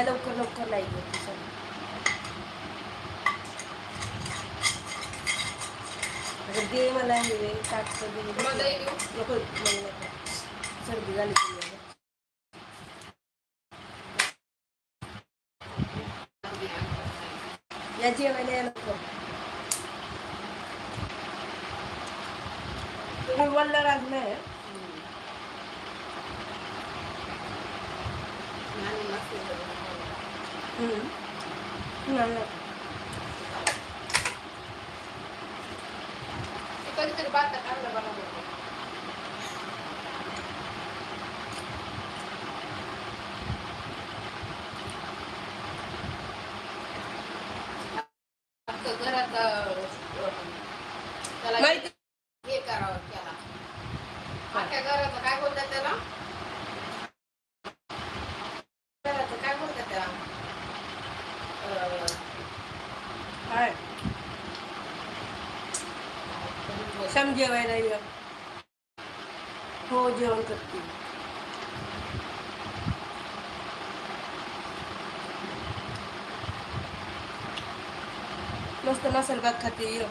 या लवकर लवकर नाही घेत सगळं अगं दे मला हे ताटचं दे। तुला दही देऊ? नको मला नको सर्दी झाली तुला या जेवायला या लवकर तुम्ही वल्ल लागलाय हम्म. कधीतरी बाता काढलं बघा बरं. अख्खं घरात अं, त्याला माहिती हे करावं त्याला अख्ख्या घराचं काय बोलतात त्याला घराचं काय बोलतात त्याला अं, काय सम जेवायला ये हो जेवण करते मस्त मसाला भात खाते ये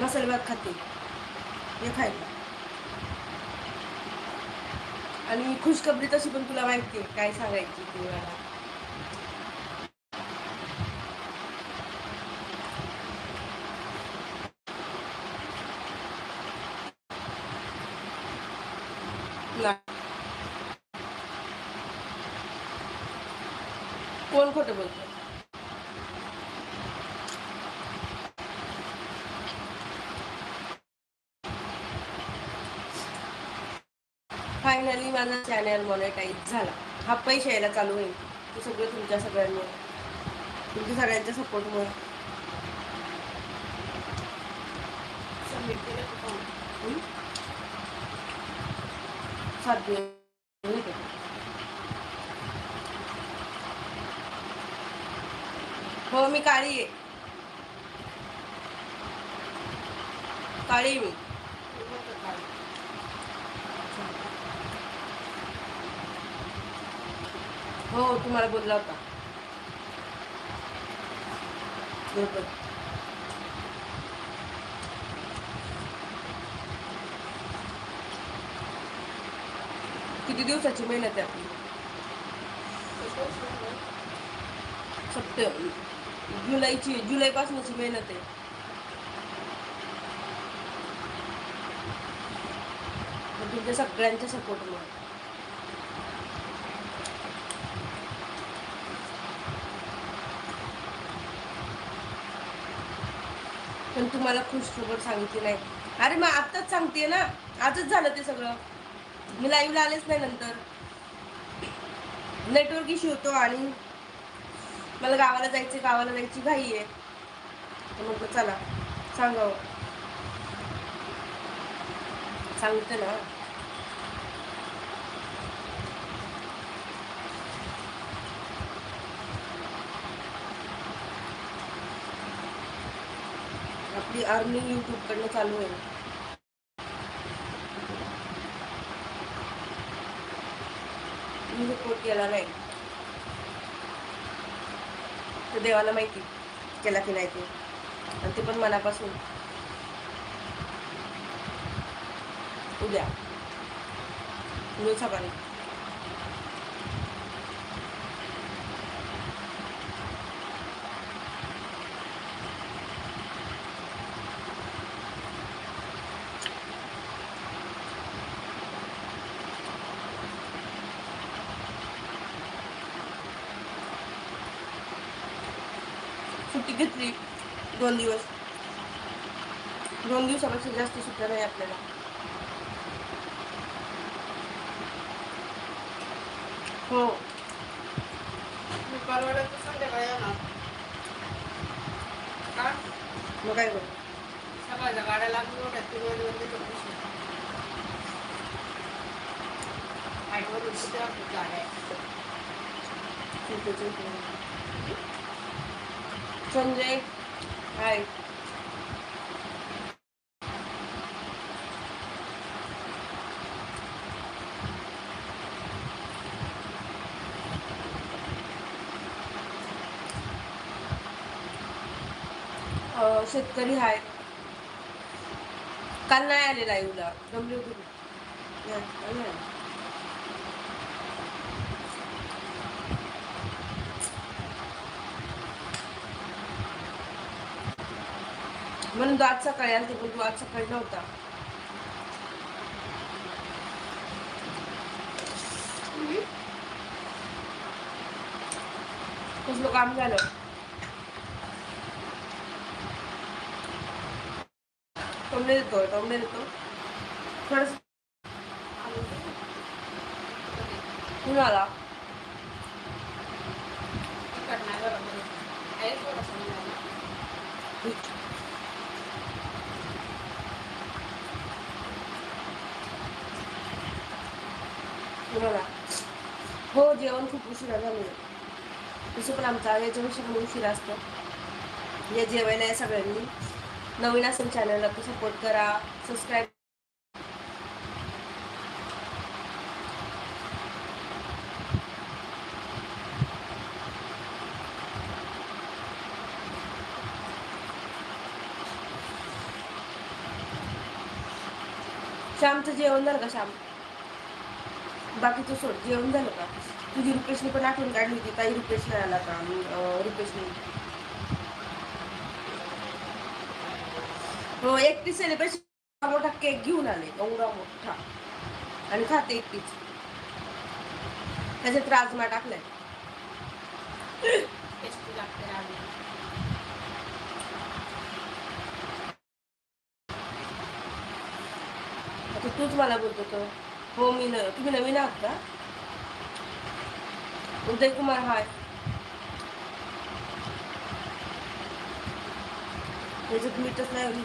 मसाला भात खाते ये खायला आणि खुशखबरी तशी पण तुला माहिती आहे काय सांगायची ती मला नाही. कोण खोटं बोलतो फायनली माझा चॅनल मॉनिटाईज झाला. हा पैसे यायला चालू होईल. ते सगळं तुमच्या सगळ्यांमुळे. तुमच्या सगळ्यांच्या सपोर्टमुळे? सात. हो मी काळी आहे. काळी मी होतं का? हो तुम्हाला बोलला होता. बरोबर. किती दिवसाची मेहनत आहे आपली? सप्टेंबर जुलैची जुलैपासूनची मेहनत आहे. तुमच्या सगळ्यांच्या सपोर्टमुळे पण तुम्हाला खुशखबर सांगितली नाही. अरे मग आत्ताच सांगते ना. आजच झालं ते सगळं. मी लाईव्हला आलेच नाही नंतर. नेटवर्क इश्यू होतो आणि मला गावाला जायचं गावाला जायची घाई आहे. मग चला सांगावं. सांगते ना. आर्मी यूट्यूबकडनं कडनं चालू आहे. मी रिपोर्ट केला नाही. तर देवाला माहिती केला की नाही ते. आणि ते पण मनापासून. उद्या. उद्या सकाळी. दोन दिवस. दोन दिवसापेक्षा जास्त सुट्ट्या नाही आपल्याला. हो. परवडत संध्याकाळी येणार. का? मग काय करू? सकाळच्या गाड्या लागून गाड्या आहेत. सुट्टीचं इकडे. संजय? हाय शेतकरी हाय. काल नाही आले लाईव्हला डब्ल्यू होते म्हणून तो आज सकाळी आलते पण तू आज सकाळी नव्हता. कसलं काम झालं? टोमणे देतो टोमणे देतो. थोडस कुणाला तिखट नाही हो जेवण खूप उशिरा झालं तसं पण आमचा याच्यापेक्षा पण उशिरा असतं. या जेवायला आहे सगळ्यांनी. नवीन असेल चॅनलला तर सपोर्ट करा. सबस्क्राईब श्यामचं जेवण झालं का श्याम? बाकी तू सोड. जेवण झालं का? तुझी रुपेशने पण आठवण काढली होती. काही रुपेश नाही आला का रुपेशने हो एकटी सेलिब्रेशन मोठा केक घेऊन आले. एवढा मोठा. आणि खाते एकटीच. त्याच्यात राजमा टाकलाय. तूच मला बोलतो तर हो मी न तुम्ही नवीन आहात का? उदय कुमार हाय. त्याच्यात मीठच नाही होईल?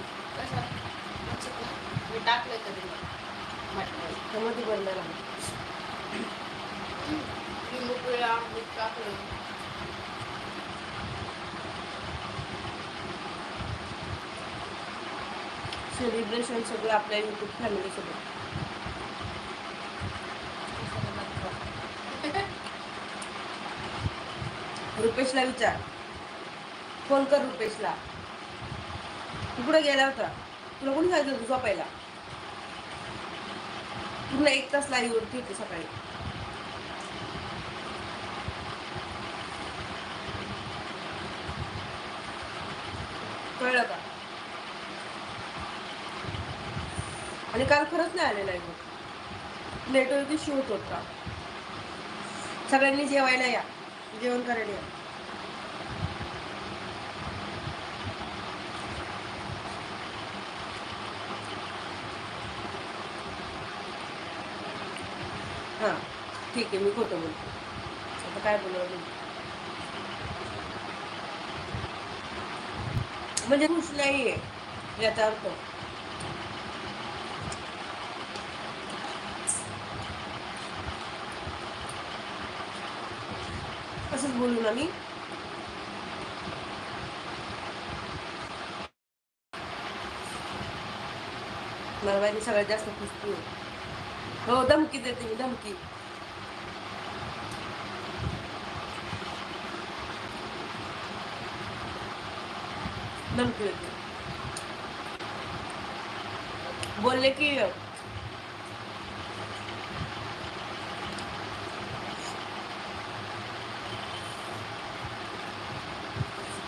मी टाकलं तरी त्यामध्ये बनणार आहे टाकलं सेलिब्रेशन सगळं आपल्या युट्यूब फॅमिली रुपेशला विचार. फोन कर रुपेशला. तू कुठे गेला होता. तुला कोणी सांगितलं तू झोपायला? पुन्हा एक तास लाईव्ह वरती होती सकाळी. कळलं का? आणि काल खरंच नाही आलेला आहे नेटवर्क शूट होता. सगळ्यांनी जेवायला या. जेवण करायला या. हां. ठीक आहे मी खोटं बोलतो. आता काय बोलणार म्हणजे खुश आहे याचा अर्थ. असंच बोलू ना मी? मला माहिती सगळ्यात जास्त खुश आहे. हो धमकी देते मी धमकी। धमकी देते बोलले की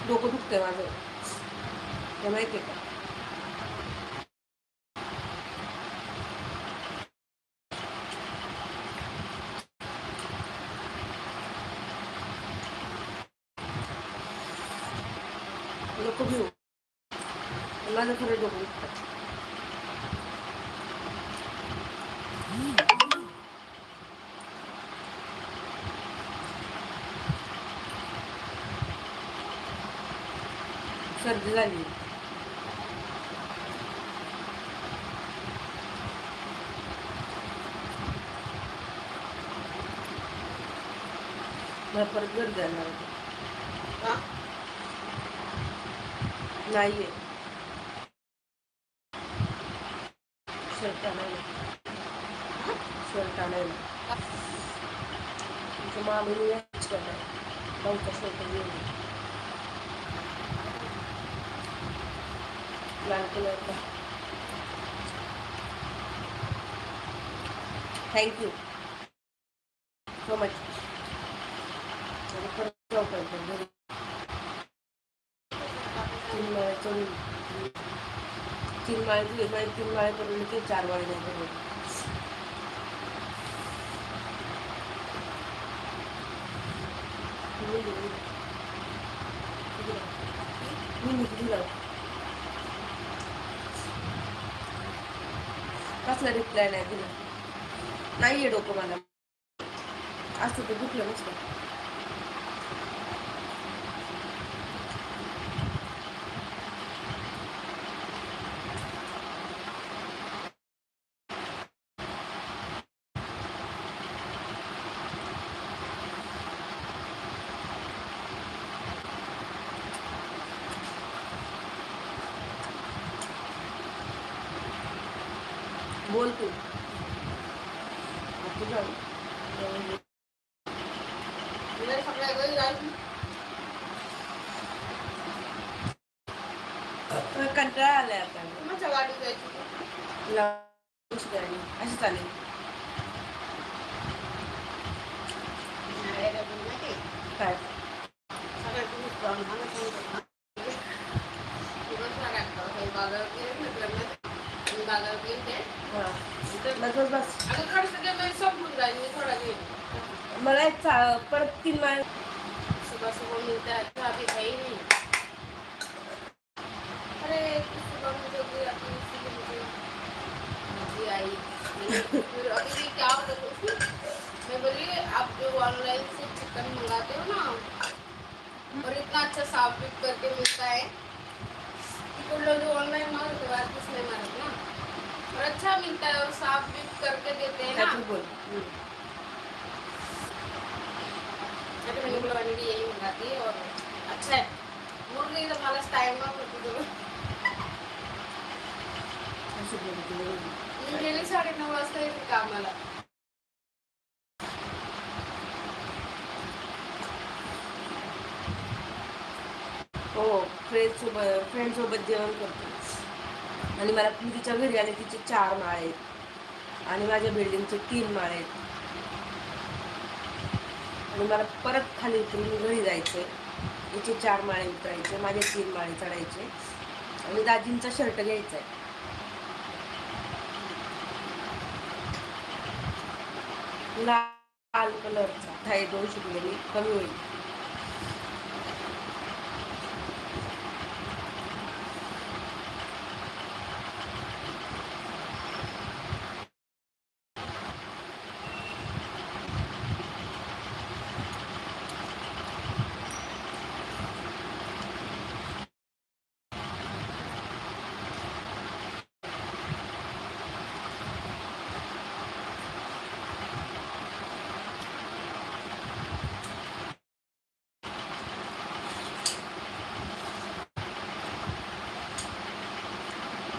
डोकं दुखतंय माझं हे माहिती सर्दी झाली. मला परत होती. हा? नाहीये. शर्ट आणायला. शर्ट आणायला. तुमच्या मामीने भाऊचा शर्ट घेऊन ये. लाल कलरचा थँक्यू सो मच परत जाऊ तीन माळ्याचं तीन माळे तुझे माळे तीन माळे करून ते चार माळे नाही करून कसला रिप्लाय नाही दिला. आहे डोकं मला. असतं ते दुखलं नसतं. बोल तू तू बस बस बस. अगं खर्च केलं संपून जाईल मी थोडा घेईन. मला एक परत तीन माळ सुबह सुबह मिलता है तो अभी है ही नहीं. अरे तो सुबह मुझे भी अभी इसीलिए मुझे मुझे आई फिर अभी भी क्या होता. है मैं बोली आप जो ऑनलाइन से चिकन मंगाते हो ना और इतना अच्छा साफ़ करके मिलता है कि कुछ लोग जो ऑनलाइन मांगते कुछ नहीं मांगते ना और अच्छा मिलता है और साफ भी करके देते हैं ना? बोल. अरे मैंने बोला मैंने भी यही मंगाती है और अच्छा है। मुरली तो मला टाइम ना गेली साडेनऊ वाजता येते कामाला हो फ्रेंड सोबत फ्रेंड सोबत जेवण करतो. आणि मला तिच्या घरी आले तिचे चार माळ आहेत. आणि माझ्या बिल्डिंगचे तीन माळ आहेत. आणि मला परत खाली उतरून घरी जायचंय. तिचे चार माळे उतरायचे माझे तीन माळे चढायचे. आणि दाजींचा शर्ट घ्यायचा आहे लाल कलरचा. दोन शिकलेली कमी होईल.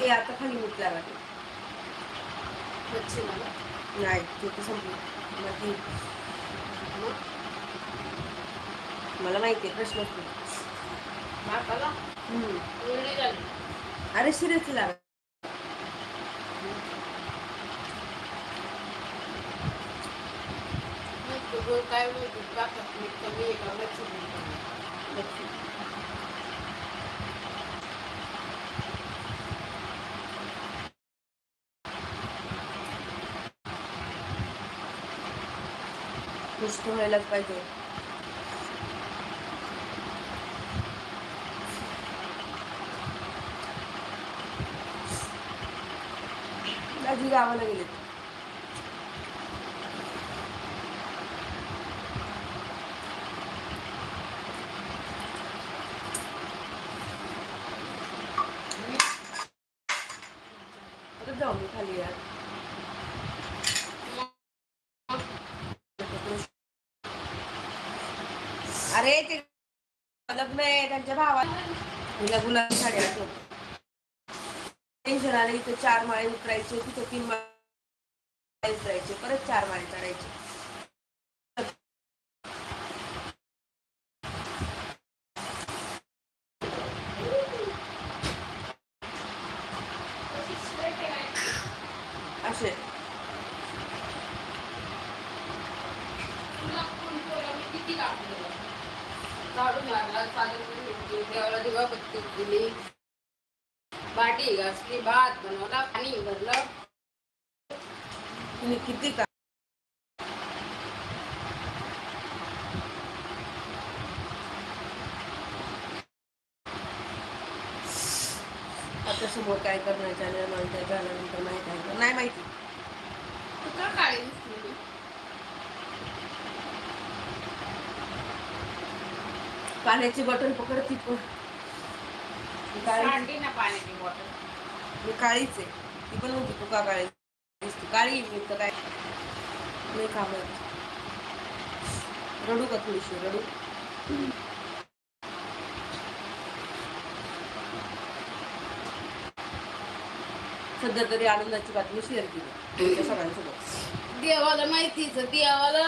ते आता खाली वाटेल मच्छी मला. नाही ते तर संपलं. मग मला माहिती आहे प्रश्नच नाही बापाला. मुरली झाली. अरे सिरियसली लागा. काय माहिती टाकत मी कमी एका मच्छी बनवते. व्हायलाच पाहिजे दाजी गावाला गेले जाऊ मी खाली यार अरे ते लग्न आहे त्यांच्या भावाला. हिला गुलाबी साडी टेन्शन आलं इथं चार माळे उतरायचे तिथं तीन माळे उतरायचे परत चार माळे चढायचे तुला फोन केला मी किती काम केलं झाडू मारला सादर केली देवाला दिवा बत्ती दिली. बाटी घासली भात बनवला पाणी भरलं तुम्ही किती का आता समोर काय करणार? चॅनल माहिती झाल्यानंतर माहिती आहे. नाही माहिती तू का काळी दिसली पाण्याची बॉटल पकडती पण. काळी ना पाण्याची बॉटल. मी काळीच आहे. ती पण म्हणते तू का काळी दिसते काळी मी तर काय नाही. कामत रडू का थोडीशी? रडू. सध्या तरी आनंदाची बातमी शेअर केली. तुमच्या सगळ्यांसोबत. देवाला माहितीच देवाला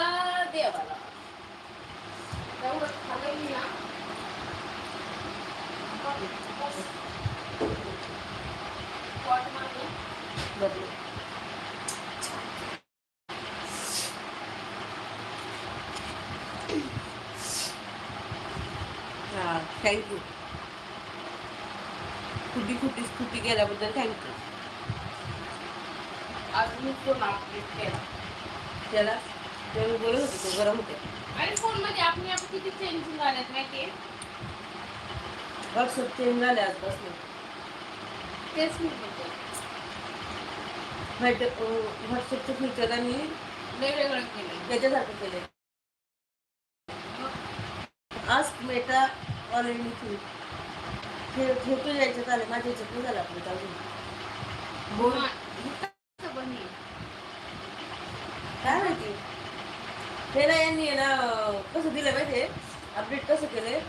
देवाला खाल्लं मी ना पोट मारलं. बदलू हा थँक्यू खुटी गेल्याबद्दल थँक्यू आज मी फोन अपडेट केला. त्याला ते मी बोलत होते तो गरम होते. आणि फोनमध्ये आपण आपण किती चेंजिंग झाल्यात माहितीये? व्हॉट्सअप चेंज झाले आजपासून. तेच मी बोलते व्हॉट्सअपचं फीचर आणि वेगवेगळं केलं याच्यासारखं केलंय. आज मेटा ऑलरेडी थ्रू हे हे तू यायच्यात आले माझ्या याच्यात नाही झालं आपलं अजून बोल. कसं? काय माहिती? हे ना यांनी ना कसं दिलं माहितीये? अपडेट कसं केलंय?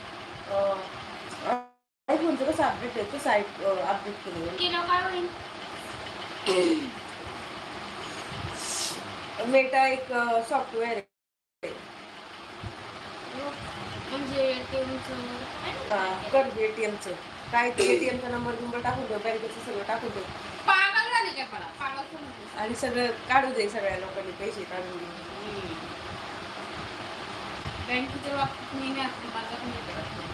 आयफोनचं कसं अपडेट आहे? तसं अपडेट केलं केलं काय होईल? मेटा एक सॉफ्टवेअर आहे म्हणजे तुमचं हा, कर एटीएमचं काय ते एटीएमचा नंबर बिंबर टाकून ठेव बँकेचं सगळं टाकून ठेव पागल झाले काय मला पागल समजलं. आणि सगळं काढू दे सगळ्या लोकांनी पैसे काढून दे. बँकेच्या बाबतीत मी नाही असते माझा पण नाही. करत.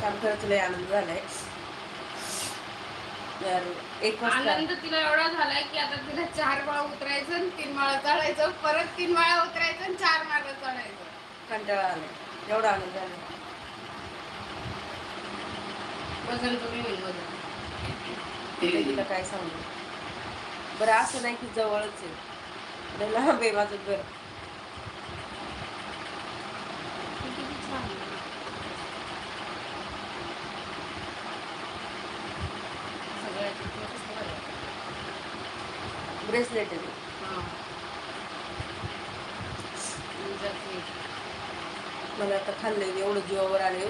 छान खरंच लय आनंद झालाय. तर एक वाजता आनंद तिला एवढा झालाय की आता तिला चार माळा उतरायचं आणि तीन माळा चढायचं परत तीन माळा उतरायचं आणि चार माळा चढायचं. कंटाळा आलाय. एवढा आनंद झाला वजन कमी होईल वजन तिला काय सांगू? बरं असं नाही की जवळच आहे. लांब आहे. माझं घर हे. ब्रेसलेट आहे ते. हा. तुळजाचं एक. मला आता खाल्लंय एवढं जीवावर आले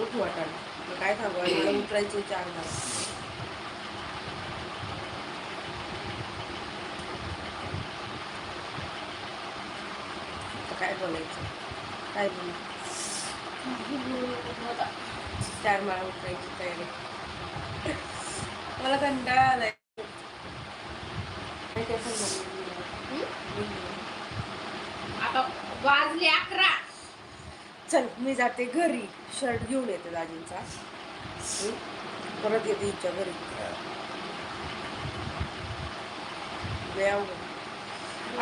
उठ वाटायला काय सांगू? आणि उतरायचे चार मला काय बोलायचं? काय बोलू? चार माळा उतरायची तयारी. मला कंटाळा आलाय. काय काय आता वाजले अकरा. चल मी जाते घरी. शर्ट घेऊन येते दाजींचा? परत येते हिच्या घरी.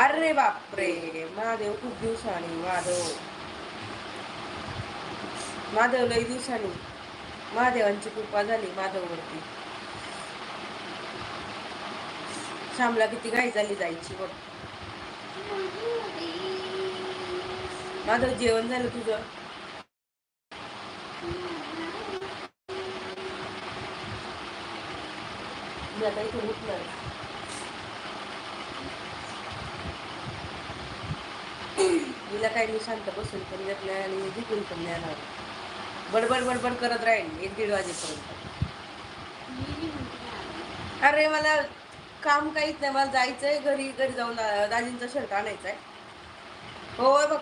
अरे बापरे महादेव खूप दिवसांनी माधव माधव लय दिवसांनी. महादेवांची कृपा झाली माधववरती श्यामला किती घाई झाली जायची बघ. माधव जेवण झालं तुझं? मी आता इथे उठणार तिला काही मी शांत बसून पण देत नाही आणि झुकून पण नाही राहणार बडबड बडबड करत राहील एक दीड वाजेपर्यंत. अरे मला काम काहीच नाही मला जायचंय घरी घरी जाऊन दाजींचा शर्ट आणायचा आहे हो बघ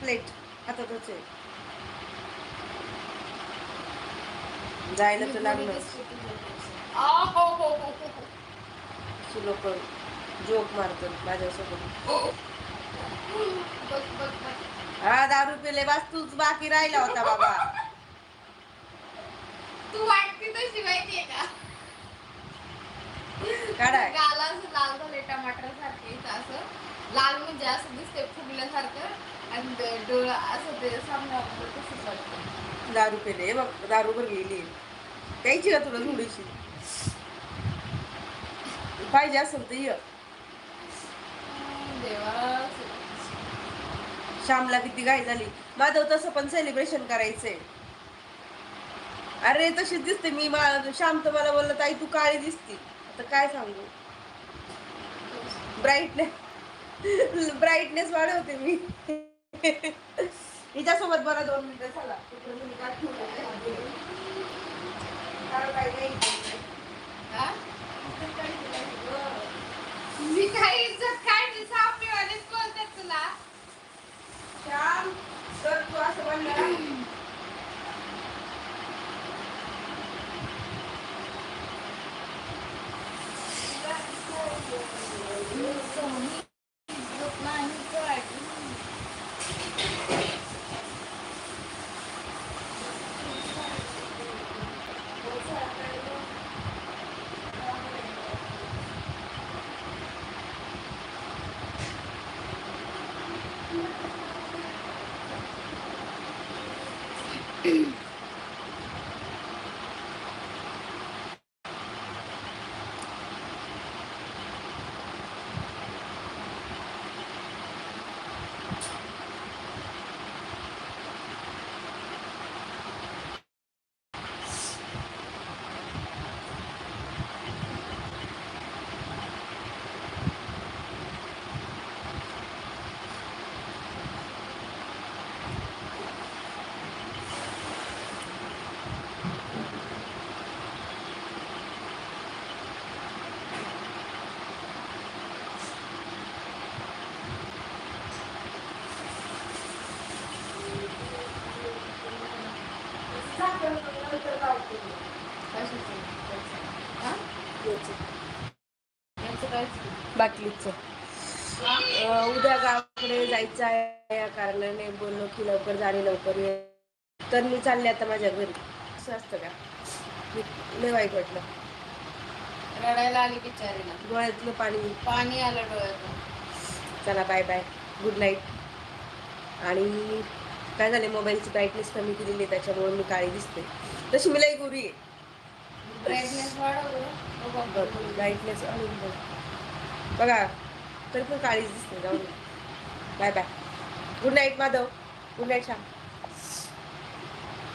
प्लेट हातातच आहे. जायला तर हा हो हो लागणार लोक जोक मारतात माझ्यासोबत बस बस बस हा दारू पेले बस तूच बाकी राहिला होता बाबा तू वाटते तशी माहितीये का काढाय गाला असं लाल झाले टमाटर सारखे इथं असं लाल म्हणजे असं दिसते फुगल्यासारखं आणि ते डोळं असं ते सामना तसंच वाटतं दारू पेले हे बघ दारू भर गेली प्यायची का तुला थोडीशी पाहिजे असेल तर ये. देवा. श्यामला किती घाई झाली. माधव तसं पण सेलिब्रेशन करायचंय. अरे तशीच दिसते मी मा- श्याम तर मला बोलला ताई तू काळी दिसती. आता काय सांगू? ब्राईटनेस ब्राईटनेस वाढवते मी. हिच्यासोबत बरा दोन मिनिटं झाला हा? मी काही इज्जत काय नाही सापडेवालेच बोलतात तुला श्याम तर तू असं म्हणलं नाही काय हा? यांचं काय बाटलीचं. उद्या गावाकडे जायचं आहे या कारणाने बोललो की लवकर जाणे लवकर ये. तर मी चालले आता माझ्या घरी. असं असतं का? लय वाईट वाटलं. रडायला आली बिचारीला डोळ्यातलं पाणी. पाणी आलं डोळ्यातून. चला बाय बाय गुड नाईट आणि काय झाले मोबाईलची ब्राईटनेस कमी केलेली आहे त्याच्यामुळे मी काळी दिसते. तशी मी लई गोरी आहे ब्राईटनेस बघा तरी पण काळीच दिसते जाऊन bye bye good night Madhav. Good night Shyam